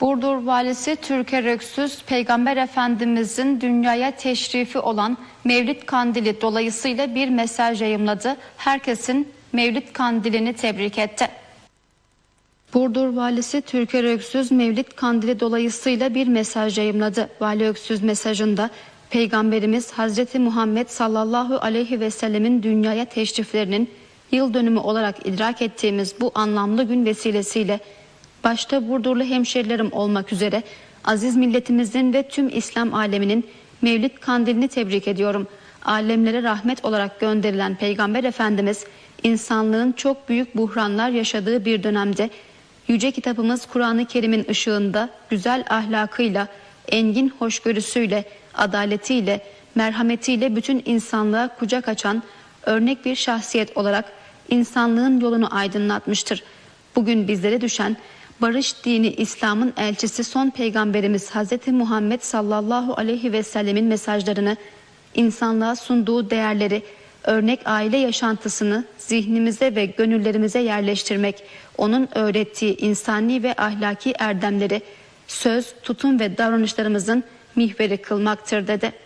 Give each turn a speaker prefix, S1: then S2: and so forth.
S1: Burdur Valisi Türker Öksüz, Peygamber Efendimizin dünyaya teşrifi olan Mevlid Kandili dolayısıyla bir mesaj yayımladı. Herkesin Mevlid Kandilini tebrik etti. Burdur Valisi Türker Öksüz Mevlid Kandili dolayısıyla bir mesaj yayımladı. Vali Öksüz mesajında Peygamberimiz Hazreti Muhammed sallallahu aleyhi ve sellemin dünyaya teşriflerinin yıl dönümü olarak idrak ettiğimiz bu anlamlı gün vesilesiyle başta Burdurlu hemşerilerim olmak üzere aziz milletimizin ve tüm İslam aleminin Mevlid Kandilini tebrik ediyorum. Alemlere rahmet olarak gönderilen Peygamber Efendimiz insanlığın çok büyük buhranlar yaşadığı bir dönemde Yüce kitabımız Kur'an-ı Kerim'in ışığında güzel ahlakıyla, engin hoşgörüsüyle, adaletiyle, merhametiyle bütün insanlığa kucak açan örnek bir şahsiyet olarak insanlığın yolunu aydınlatmıştır. Bugün bizlere düşen barış dini İslam'ın elçisi son peygamberimiz Hz. Muhammed sallallahu aleyhi ve sellemin mesajlarını, insanlığa sunduğu değerleri, örnek aile yaşantısını zihnimize ve gönüllerimize yerleştirmek, onun öğrettiği insani ve ahlaki erdemleri söz, tutum ve davranışlarımızın mihveri kılmaktır dedi.